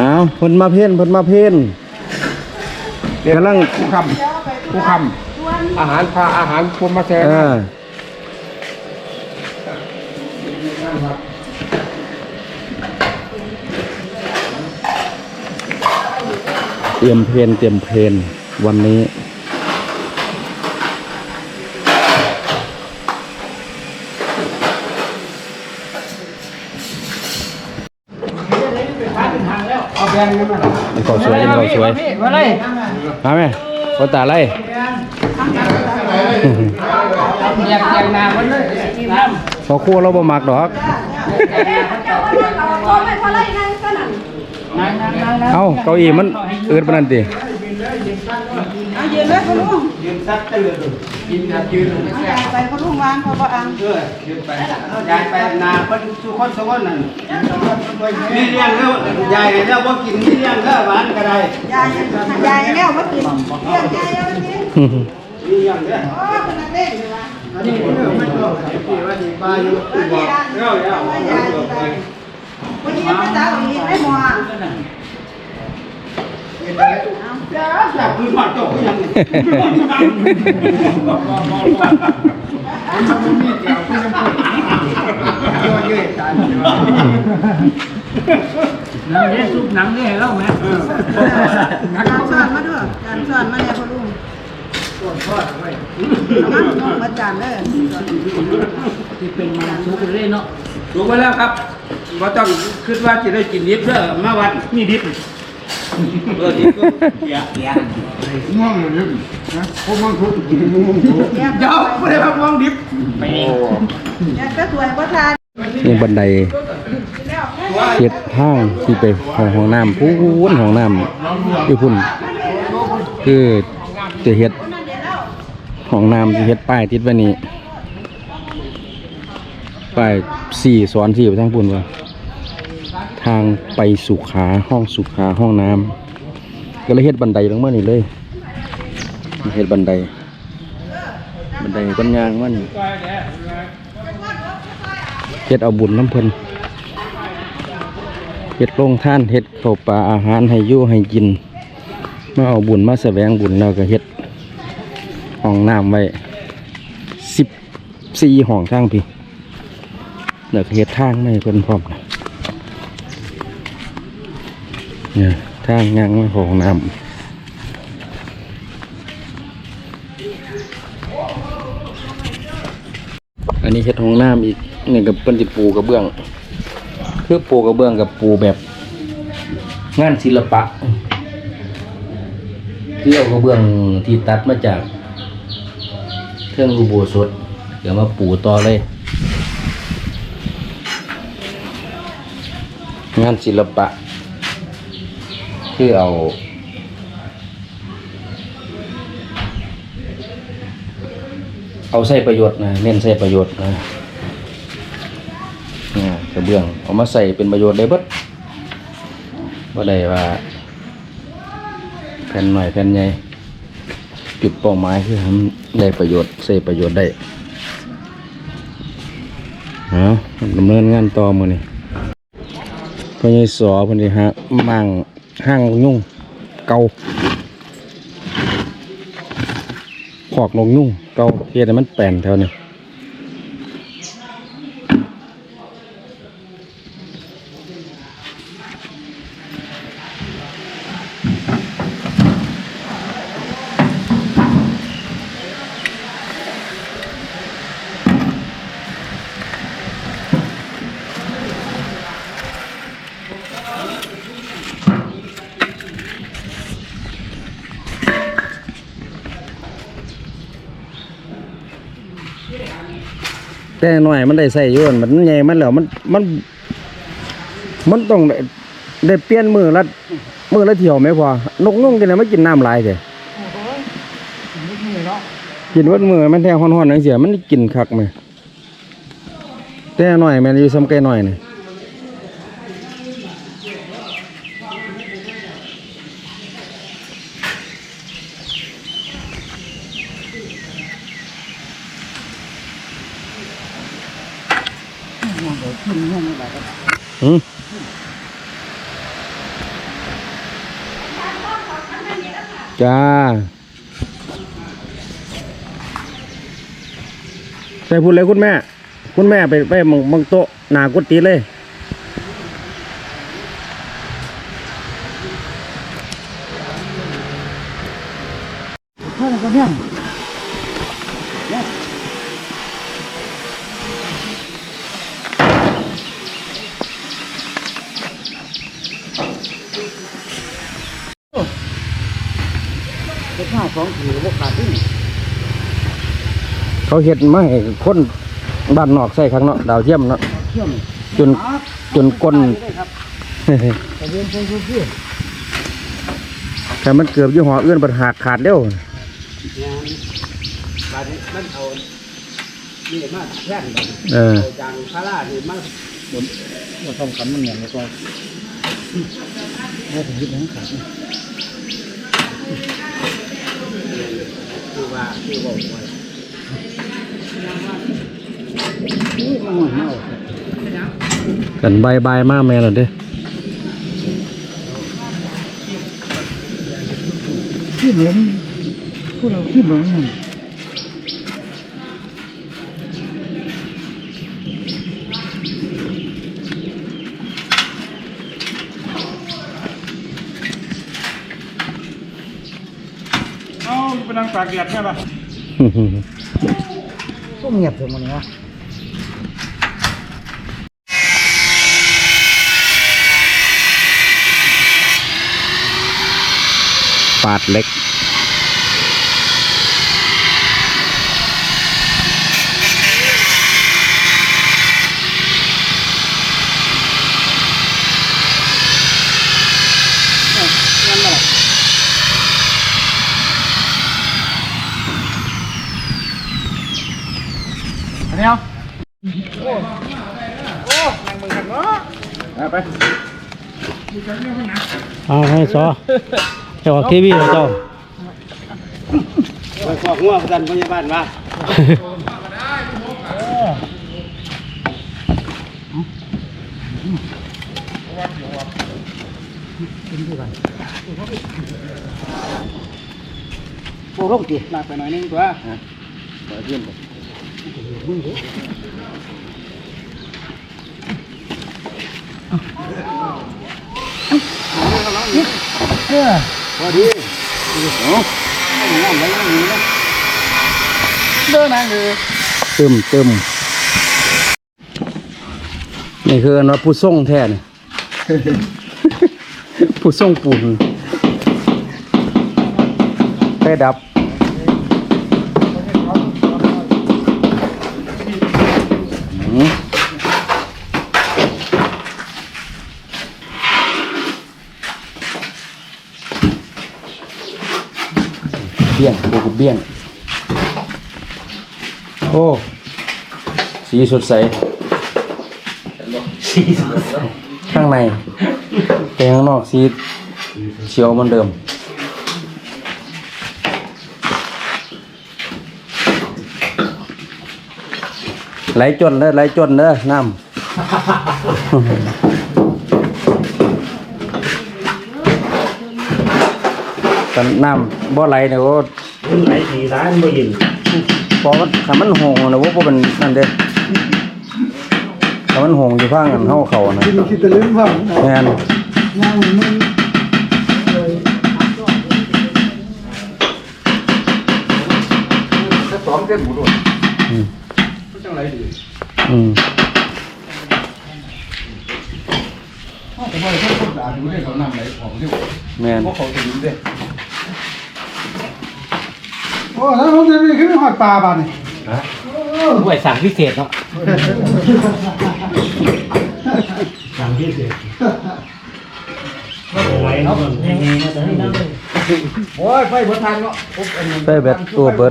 อ้าวเพิ่นมาเพ่นเพิ่นมาเพ่นกำลังผู้คำผู้คำอาหารพาอาหารคนมาแชร์เออเตรียมเพลนเตรียมเพลนวันนี้ เอาแบงค์ นี้มามันเขอสวยมันเขอสวยมาเลยมาไหมคนตาไรอยากอยากนามันเลยน้พอครัวเราบ่มักดอกเอาเก้าอี้มันอืดปนันตี เอายืนเลยคุณลุงยืนซัดตื่นกินแบบยืนไม่เอาแซ่ยายไปคุณลุงวางเขาก็อังเออยืนไปยายไปนาเพิ่นสุคนสุคนนั่นนี่เลี้ยงแล้วยายแล้วบ่กินนี่เลี้ยงแล้วหวานก็ได้ยายยายแล้วมากินเลี้ยงยายแล้วมากินนี่เลี้ยงเด้อโอ้คนนั้นเล่นเลยวะอันนี้เออไม่ต้องที่ว่าที่บ้านอยู่วันบอนี้กดันเออแล้ววันยายไปวันนี้พระเจ้าอีกไม่หมอ อยากคือหอดตกยังนังเนี่ยซุปหนังเนี่ยเล่าไหมจานสอนมาด้วยจานสอนมาเนี่ยคุณลุงเอามาน้องมาจานเลยที่เป็นมันซุปเลยเนาะซุปไปแล้วครับว่าต้องคิดว่าจะได้กินดิบเด้อมาวัดนี่ดิบ เออดิบก็เสียเสียง่วงเลยนะพวกมันทุกกินง่วงทุกแยกเจ้าไม่ได้พักมองดิบไปแยก็สวยก็ทานนี่บันไดเฮ็ดทางที่ไปของห้องน้ำพูนห้องน้ำอยู่พุ่นคือจะเฮ็ดห้องน้ำจะเฮ็ดป้ายติดไว้นี่ป้ายสี่สอนสี่ไปทางพุ่นว่า ทางไปสุขาห้องสุขาห้องน้ำก็เลยเฮ็ดบันไดลงมานี่เลยเฮ็ดบันได บันไดต้นยางมานี่เฮ็ดเอาบุญน้ำเพิ่นเฮ็ดโรงท่านเฮ็ดข้าวปลาอาหารให้ยู่ให้กินมาเอาบุญมาแสวงบุญแล้วก็เฮ็ดห้องน้ำไว้สิบสี่ห้องทางพี่แล้วก็เฮ็ดทางไม่เพิ่นพร้อมนะ เนี่ยทางยางไว้ห้องน้ำอันนี้เฮ็ดห้องน้ำอีกนี่กับเพิ่นสิปูกระเบื้อง คือปูกระเบื้องกับปูแบบ งานศิลปะคือเอากระเบื้องที่ตัดมาจาก เครื่องรูโบสดเดี๋ยวมาปูต่อเลย งานศิลปะ คือเอา เอาใส่ประโยชน์นะเน้นใส่ประโยชน์นะเนี่ยกระเบื้องเอามาใส่เป็นประโยชน์ได้เบิดว่าได้ว่าแผ่นหน่อยแผ่นใหญ่จุดเป้าหมายคือทำได้ประโยชน์ใช้ประโยชน์ได้เอาดำเนินงานต่อมือนี่พญายสอเพนธิฮะมั่ง ห้างนกยุ่ง เกาขอกนกยุ่ง เกาเพียแต่มันแป่นแถวนี้ แต่หน่อยมันได้ใส่ยวนมันใหญ่มันแล้วมันมัน มันต้องได้ได้เปลี่ยนมือละมือละเที่ยวไหมพอนกนุ่งกินอะไรไม่กินน้ำลายเลยกินวัดมือมันแทงห้อนๆนั่งเสียมันกินคักไหมแต่หน่อยแมันอยู่ซ้ำไกลหน่อยนี่ จ้าใส่พูดเลยคุณแม่ คุณแม่ไปไปมังมังโตหนากุตีเลย Yeah. องถือว่าขาดที่เขาเห็ดมาให้คนบ้านนอกใส่ข้างเนาะดาวเทียมเนาะเชื่อมจนจนก้นได้ครับแต่เรียนเพิ่งเพื่อแต่มันเกือบยี่ห้ออื่นปัญหากขาดเร็วงานบาดนี้มันเอานี่มาแท่นบาดนี้เออ เอาจางพารานี่มาบนบนทำกันมันอย่างไรก็ไม่ถึงที่นั้นขาด คือว่าคือบอกว่านี่มันหัวเน่ากันบายบายมากแม่เลยเด้ที่เหมือนพวกเราที่เหมือนมัน เอาไปนั่งตากแดดใช่ปะก็เงียบเลยมันนี้วะปาดเล็ก เอาให้ซอเจ้าทีวีเหรอเจ้าไปขอกงัวกันพยาบาลมาโอ้ลงตีลากไปหน่อยนึงตัว พอดีน้ำไหลไม่มีนะเดินนางเลยตึมตึมนี่คือนว่าผู้ส่งแท้นี่ผู้ส่งปุ่นไปดับ บี้ยงปูกับเบี้ยง โอ้ สีสดใส ข้างในแต่ข้างนอกสีเขียวเหมือนเดิม ไหลจนเด้อไหลจนเด้อน้ำกันน้ำ บ่ไหลเนี่ยโอ้ไหลสีร้านไม่ยินพอมันถ้ามันหงนะว่าบ่เป็นนั่นเด้ถ้ามันหงอยู่ข้างกันเฮาเขานะที่คิดแต่เรื่องว่าแม่นงานมันสองเส้นหมูด้วยอืมจังไรดีอืมแต่ว่าถ้าคนด่าดูได้เขานำไหลของที่แม่นพวกเขาจะยิ้มด้วยโอ้ถ้าผมจะมีขึ้นหอดปลาบ้านนี่ด้วยสั่งพิเศษเนาะสั่งพิเศษไว้เนาะยังไงนะแต่ให้นั่งโอ้ยไฟบนทางเนาะไปเบ็ดตัวเบิด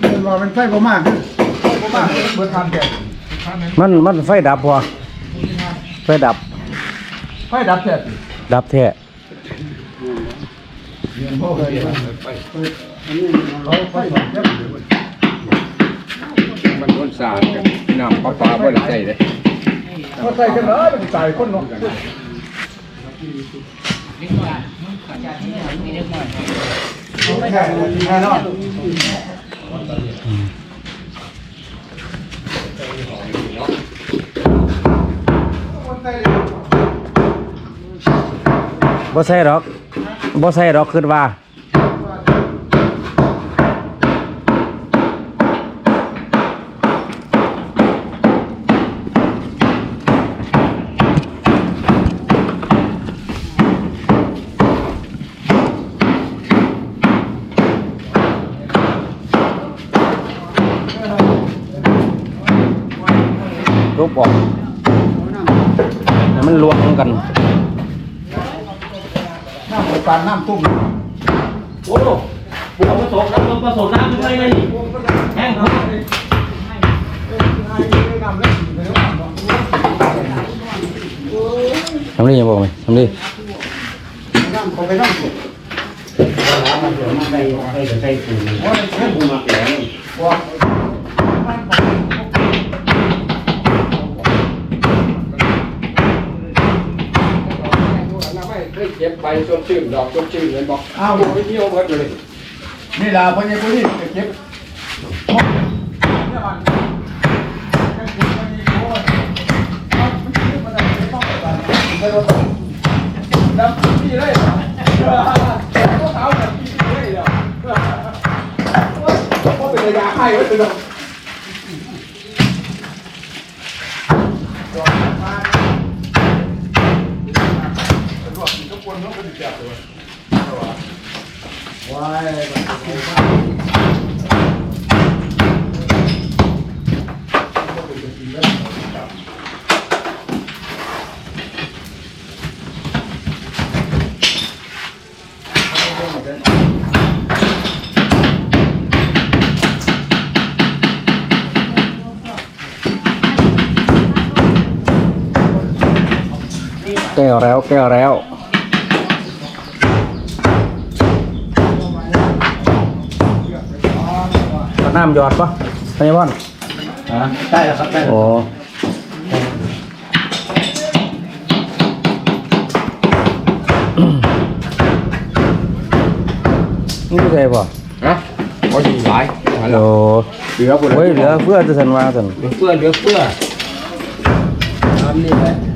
เป็นว่าเป็นไฟประมาณนี้ประมาณเบอร์ทานแก่มันมันไฟดับพอไฟดับ ไฟดับเสร็จดับแท้ เราไฟดับเสร็จมันคนสาดกันน้ำปลาปลาบ่ได้ใส่เลยเขาใส่กันเลยเป็นสายคนเนาะบ่ใช่ดอก บ่ใช่ดอกคิดว่ารูปออกมันรวมกัน น้ำปานน้ำตุ้มโอ้โหเอาผสมน้ำผสมน้ำด้วยเลยแห้งครับทำด้ยังบอกไหมทำได้น้ำเขาไปน้ำตุ้มว่าไม่เคย เก็บใบส้มชื่นดอกส้มชื่นเลยบอกอ้าวไม่เที่ยวเบิดเลยนี่ล่ะพญาบุรีไปเก็บน้ำพี่เลยก็เท้าแบบพี่เลยเดี๋ยวก็เป็นระยะให้ไว้เป็นแก้วแล้ว แก้วแล้วเอ น้ำหยอดปะพยาบาลได้แล้วครับได้โอ้นี่ใช่ป่ะฮะพอดีหลายฮัลโหลเหลือคนเฮ้ยเหลือเพื่อจะสันว่าสันเพื่อเหลือเพื่อทำนี่ไป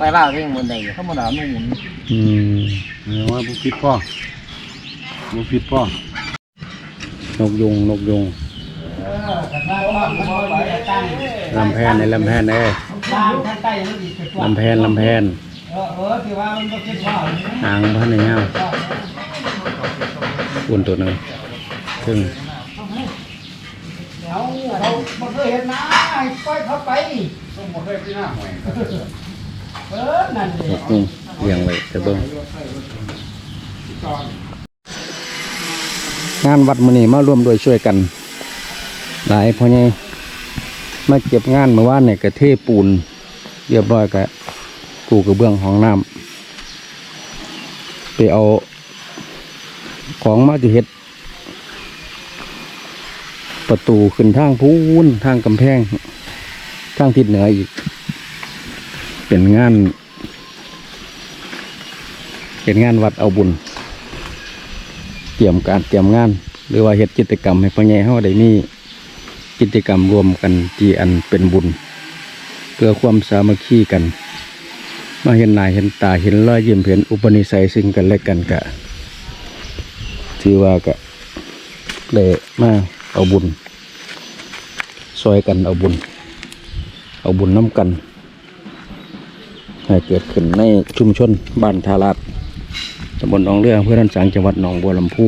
ไงไปว่าเรื่องบนใดอยู่ธรรมดาไม่หมุนอืมเนี่ยว่าบุฟิตพ่อบุฟิตพ่อนกยุงนกยุงลำแพนในลำแพนเอ้ยลำแพนลำแพนหางพันในเงาอุ่นตัวหนึ่งครึ่งเขาบ่เคยเห็นนะปล่อยเขาไปเออนั่นเลย นกยุงเลี้ยงไว้จะเบิ่งงานวัดมือนี้มาร่วมโดยช่วยกัน หลายพ่อใหญ่มาเก็บงานเมื่อวานเนี่ยกระเทปูน เรียบร้อยกะกูกระเบื้องห้องน้ำไปเอาของมาที่เฮ็ด ประตูขึ้นทางพูนทางกำแพง ทางทิศเหนืออีก เป็นงานเห็นงานวัดเอาบุญ เตรียมการเตรียมงาน หรือว่าเฮ็ดกิจกรรมให้พ่อใหญ่เฮาได้มีกิจกรรมรวมกันที่อันเป็นบุญ เพื่อความสามัคคีกัน มาเห็นหน้าเห็นตาเห็นรอยยิ้มเห็นอุปนิสัยซึ่งกันและกันกะถือว่ากะเลยมาเอาบุญซอยกันเอาบุญ เอาบุญน้ำกัน เกิดขึ้นในชุมชนบ้านทาราดตำบลหนองเรืออำเพื่อท่านสังจังหวัดหนองบัวลำพู